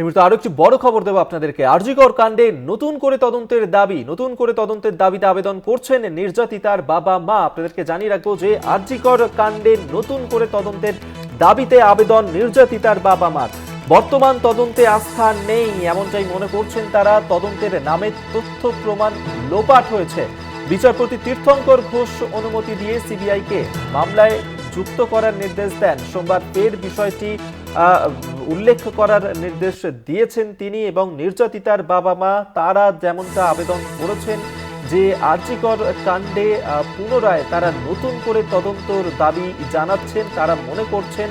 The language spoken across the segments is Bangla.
এই আরও একটি বড় খবর দেবো আপনাদেরকে। আরজিকর কাণ্ডে নতুন করে তদন্তের দাবি, নতুন করে তদন্তের দাবিতে আবেদন করছেন নির্যাতিতার বাবা মা। আপনাদেরকে জানিয়ে রাখব যে আরজিকর কাণ্ডে নতুন করে তদন্তের দাবিতে আবেদন নির্যাতিতার বাবা মার। বর্তমান তদন্তে আস্থা নেই, এমনটাই মনে করছেন তারা। তদন্তের নামে তথ্য প্রমাণ লোপাট হয়েছে। বিচারপতি তীর্থঙ্কর ঘোষ অনুমতি দিয়ে সিবিআইকে মামলায় যুক্ত করার নির্দেশ দেন। সোমবার ফের বিষয়টি উল্লেখ করার নির্দেশ দিয়েছেন তিনি এবং নির্যাতিতার বাবা মা তারা যেমনটা আবেদন করেছেন যে আর্যিকর কাণ্ডে পুনরায় তারা নতুন করে তদন্তর দাবি জানাচ্ছেন। তারা মনে করছেন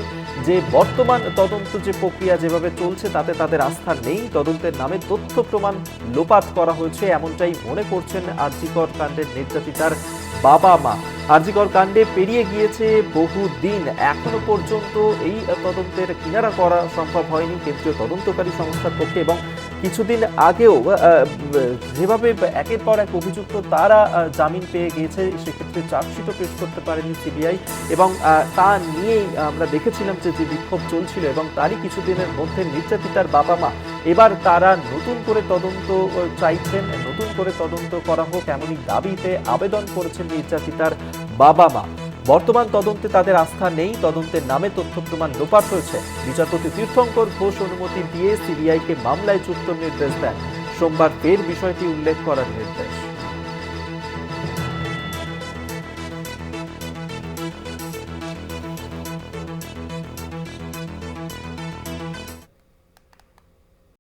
যে বর্তমান তদন্ত যে প্রক্রিয়া যেভাবে চলছে তাতে তাদের আস্থা নেই। তদন্তের নামে তথ্য প্রমাণ লোপাট করা হয়েছে, এমনটাই মনে করছেন আর্যিকর কাণ্ডের নির্যাতিতার বাবা মা আর্যিকর কাণ্ডে পেরিয়ে গিয়েছে বহু দিন এখনও পর্যন্ত এই তদন্তের কিনারা করা সম্ভব হয়নি। কেন্দ্রীয় তদন্তকারী সংস্থার পক্ষে এবং কিছুদিন আগেও যেভাবে একের পর এক অভিযুক্ত তারা জামিন পেয়ে গিয়েছে, সেক্ষেত্রে চার্জশিটও পেশ করতে পারেনি সিবিআই এবং তা নিয়েই আমরা দেখেছিলাম যে যে বিক্ষোভ চলছিল এবং তারই কিছুদিনের মধ্যে নির্যাতিতার বাবা মা এবার তারা নতুন করে তদন্ত চাইছেন, নতুন করে তদন্ত করা হোক, এমনই দাবিতে আবেদন করেছেন নির্যাতিতার বাবা মা বর্তমান তদন্তে তাদের আস্থা নেই, তদন্তের নামে তথ্য প্রমাণ লোপাট হয়েছে। বিচারপতি তীর্থঙ্কর ঘোষ অনুমতি দিয়ে সিবিআইকে মামলায় চুক্ত নির্দেশ দেন। সোমবার ফের বিষয়টি উল্লেখ করার নির্দেশ।